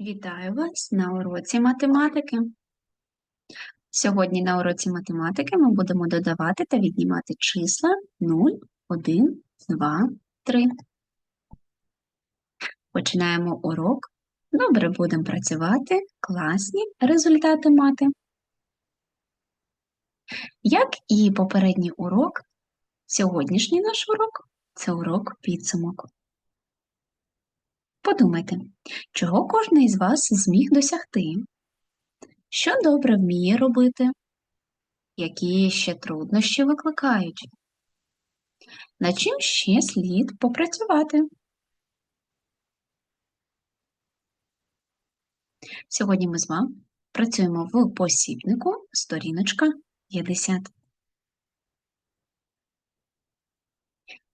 Вітаю вас на уроці математики. Сьогодні на уроці математики ми будемо додавати та віднімати числа 0, 1, 2, 3. Починаємо урок. Добре будемо працювати, класні результати мати. Як і попередній урок, сьогоднішній наш урок це урок підсумок. Подумайте, чого кожен із вас зміг досягти? Що добре вміє робити? Які ще труднощі викликають? Над чим ще слід попрацювати? Сьогодні ми з вами працюємо в посібнику сторіночка 50.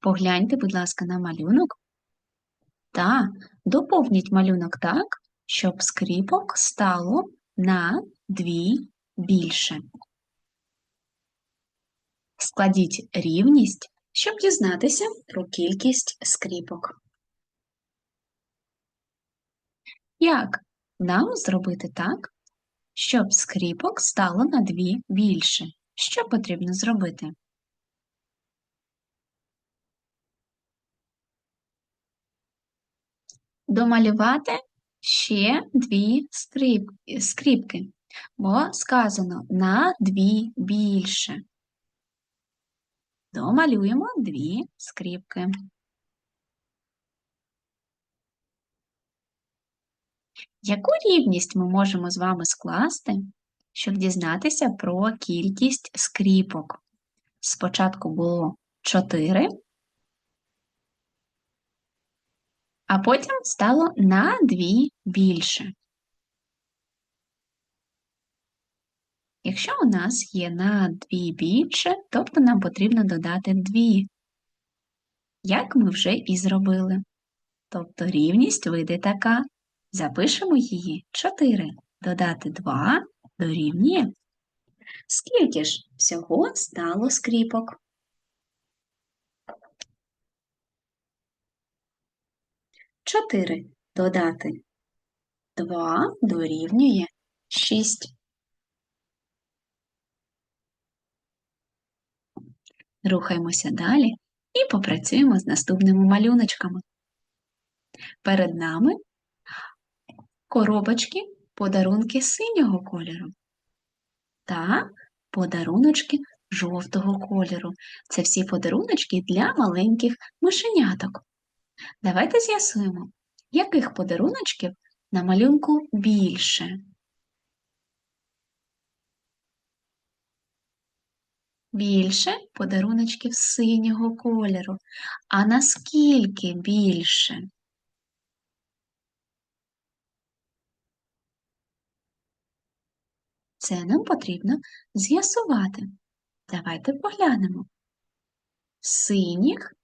Погляньте, будь ласка, на малюнок та доповніть малюнок так, щоб скріпок стало на дві більше. Складіть рівність, щоб дізнатися про кількість скріпок. Як нам зробити так, щоб скріпок стало на дві більше? Що потрібно зробити? Домалювати ще дві скрип... скріпки, бо сказано на дві більше. Домалюємо дві скріпки. Яку рівність ми можемо з вами скласти, щоб дізнатися про кількість скріпок? Спочатку було 4, а потім стало на 2 більше. Якщо у нас є на 2 більше, тобто нам потрібно додати 2, як ми вже і зробили. Тобто рівність вийде така. Запишемо її 4. Додати 2 дорівнює. Скільки ж всього стало скріпок? 4 додати 2 дорівнює 6. Рухаємося далі і попрацюємо з наступними малюночками. Перед нами коробочки, подарунки синього кольору та подаруночки жовтого кольору. Це всі подаруночки для маленьких мишеняток. Давайте з'ясуємо, яких подаруночків на малюнку більше. Більше подаруночків синього кольору. А наскільки більше? Це нам потрібно з'ясувати. Давайте поглянемо. Синіх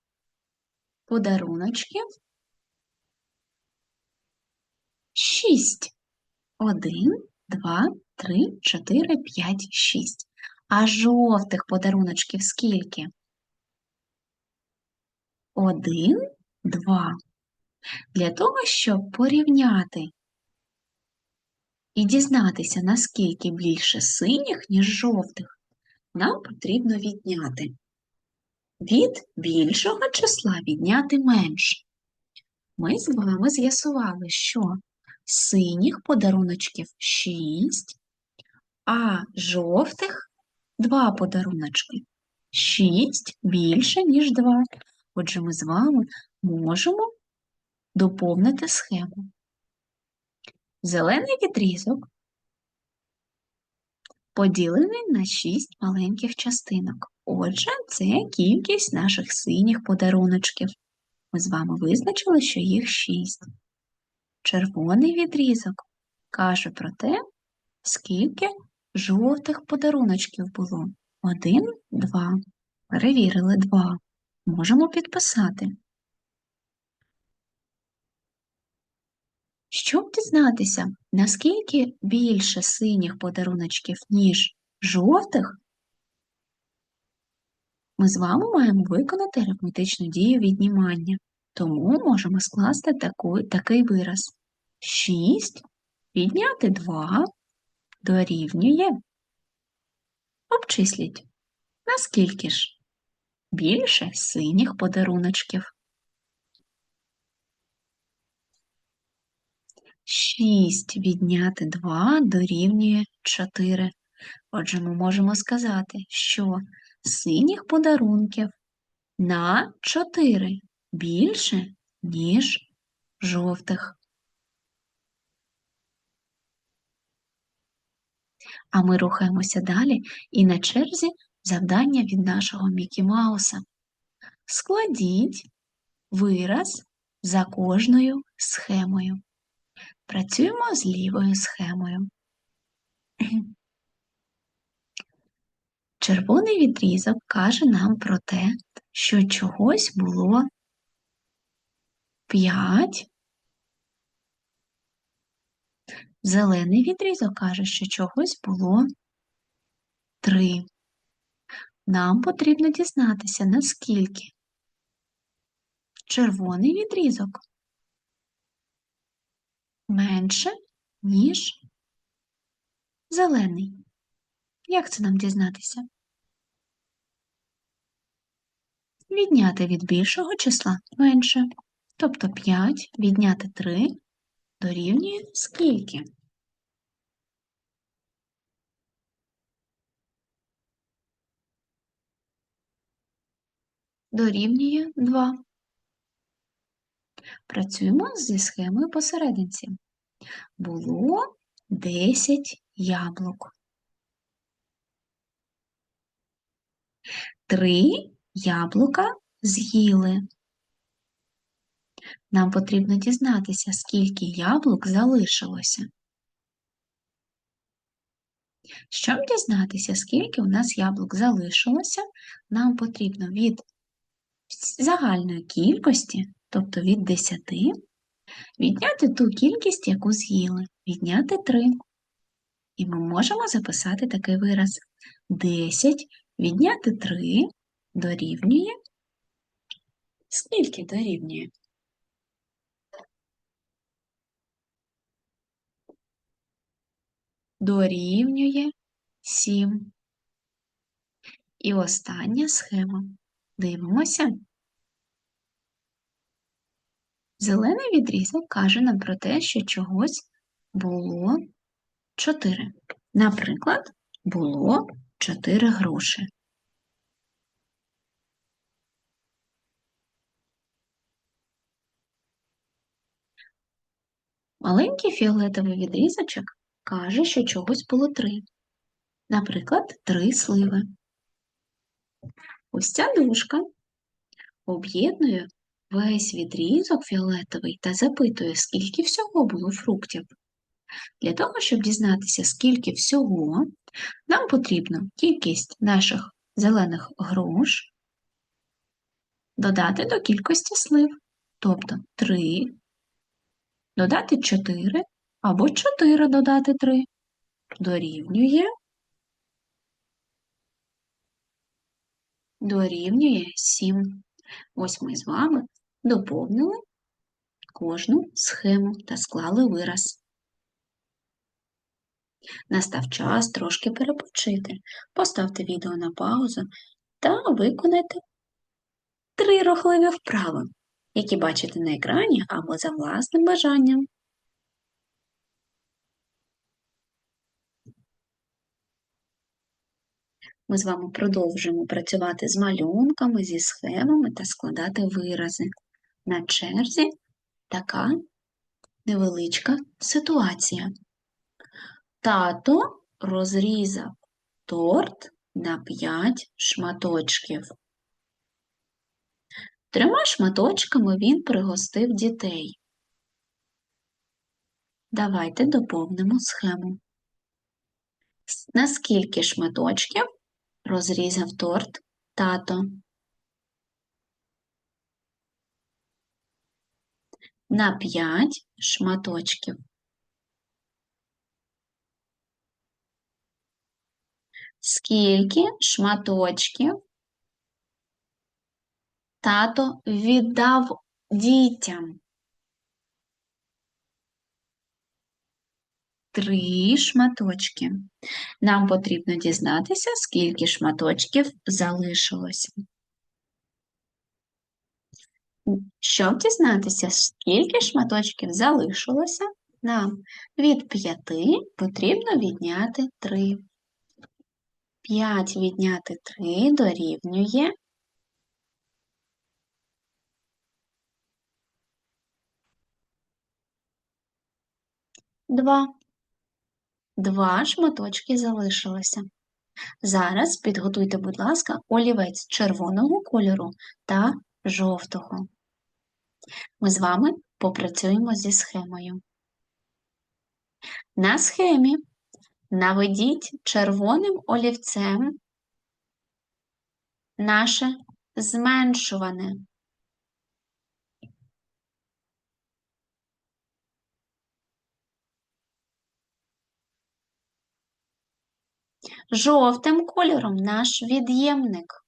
подаруночків шість. Один, два, три, чотири, п'ять, шість. А жовтих подаруночків скільки? Один, два. Для того, щоб порівняти і дізнатися, наскільки більше синіх, ніж жовтих, нам потрібно відняти. Від більшого числа відняти менше. Ми з вами з'ясували, що синіх подаруночків 6, а жовтих 2 подаруночки. 6 більше, ніж 2. Отже, ми з вами можемо доповнити схему. Зелений відрізок поділений на 6 маленьких частинок. Отже, це кількість наших синіх подаруночків. Ми з вами визначили, що їх 6. Червоний відрізок каже про те, скільки жовтих подаруночків було. Один, два. Перевірили два. Можемо підписати. Щоб дізнатися, наскільки більше синіх подаруночків, ніж жовтих, ми з вами маємо виконати арифметичну дію віднімання. Тому можемо скласти таку, такий вираз. 6 Відняти 2 дорівнює. Обчисліть. Наскільки ж? Більше синіх подаруночків. 6 відняти 2 дорівнює 4. Отже, ми можемо сказати, що синіх подарунків на 4 більше, ніж жовтих. А ми рухаємося далі і на черзі завдання від нашого Мікі Мауса. Складіть вираз за кожною схемою. Працюємо з лівою схемою. Червоний відрізок каже нам про те, що чогось було 5. Зелений відрізок каже, що чогось було 3. Нам потрібно дізнатися, наскільки. Червоний відрізок менше, ніж зелений. Як це нам дізнатися? Відняти від більшого числа менше. Тобто 5 відняти 3 дорівнює скільки? Дорівнює 2. Працюємо зі схемою посерединці. Було 10 яблук. Три яблука з'їли. Нам потрібно дізнатися, скільки яблук залишилося. Щоб дізнатися, скільки у нас яблук залишилося, нам потрібно від загальної кількості, тобто від 10, відняти ту кількість, яку з'їли, відняти 3. І ми можемо записати такий вираз. 10 відняти 3 дорівнює. Скільки дорівнює? Дорівнює 7. І остання схема. Дивимося. Зелений відрізок каже нам про те, що чогось було 4. Наприклад, було 4 гроші. Маленький фіолетовий відрізочок каже, що чогось було 3. Наприклад, 3 сливи. Ось ця дужка об'єднує весь відрізок фіолетовий та запитує, скільки всього було фруктів. Для того, щоб дізнатися, скільки всього, нам потрібно кількість наших зелених груш додати до кількості слив, тобто 3, додати 4 або 4 додати 3 дорівнює дорівнює 7. Ось ми з вами доповнили кожну схему та склали вираз. Настав час трошки перепочити. Поставте відео на паузу та виконайте три рухливі вправи, які бачите на екрані або за власним бажанням. Ми з вами продовжуємо працювати з малюнками, зі схемами та складати вирази. На черзі така невеличка ситуація. Тато розрізав торт на 5 шматочків. Трьома шматочками він пригостив дітей. Давайте доповнимо схему. На скільки шматочків розрізав торт тато? На 5 шматочків. Скільки шматочків тато віддав дітям? три шматочки. Нам потрібно дізнатися, скільки шматочків залишилося. Щоб дізнатися, скільки шматочків залишилося, нам від 5 потрібно відняти 3. 5 відняти 3 дорівнює 2. Два шматочки залишилося. Зараз підготуйте, будь ласка, олівець червоного кольору та жовтого. Ми з вами попрацюємо зі схемою. На схемі наведіть червоним олівцем наше зменшуване. Жовтим кольором наш від'ємник.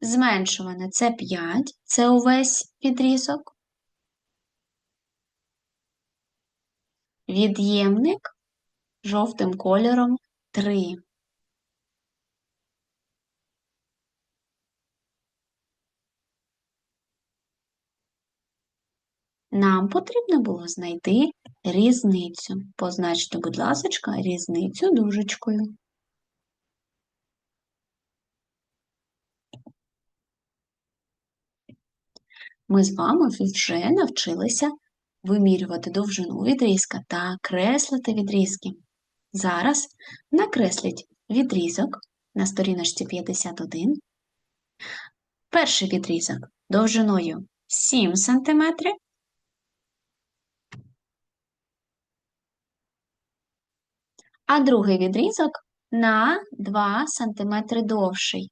Зменшуване це 5, це увесь відрізок. Від'ємник жовтим кольором 3. Нам потрібно було знайти різницю. Позначте, будь ласка, різницю дужечкою. Ми з вами вже навчилися вимірювати довжину відрізка та креслити відрізки. Зараз накресліть відрізок на сторіночці 51. Перший відрізок довжиною 7 см. А другий відрізок на 2 см довший.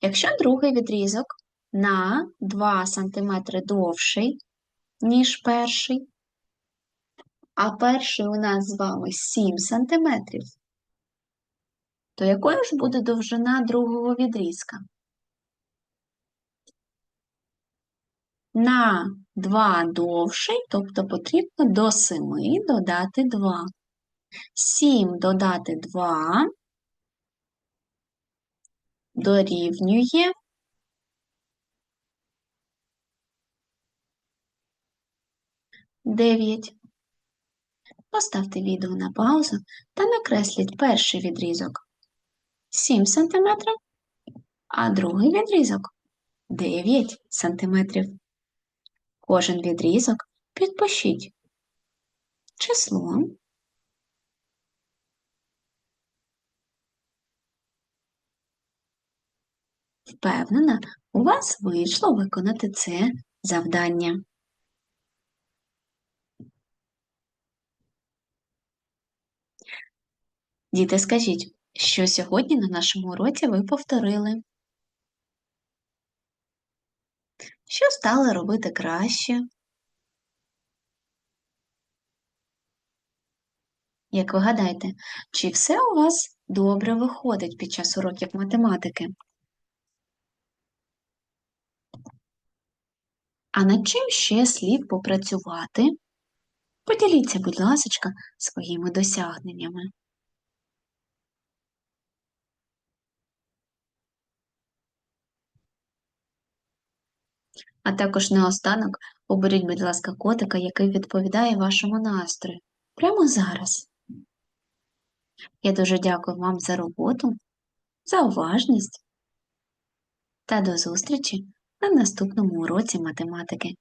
Якщо другий відрізок на 2 см довший, ніж перший, а перший у нас з вами 7 см, то якою ж буде довжина другого відрізка? На 2 довший, тобто потрібно до 7 додати 2. 7 додати 2 дорівнює 9. Поставте відео на паузу та накресліть перший відрізок 7 см, а другий відрізок 9 см. Кожен відрізок підпишіть число. Впевнена, у вас вийшло виконати це завдання. Діти, скажіть, що сьогодні на нашому уроці ви повторили? Що стали робити краще? Як ви гадаєте, чи все у вас добре виходить під час уроків математики? А над чим ще слід попрацювати? Поділіться, будь ласка, своїми досягненнями. А також наостанок оберіть, будь ласка, котика, який відповідає вашому настрою. Прямо зараз. Я дуже дякую вам за роботу, за уважність та до зустрічі на наступному уроці математики.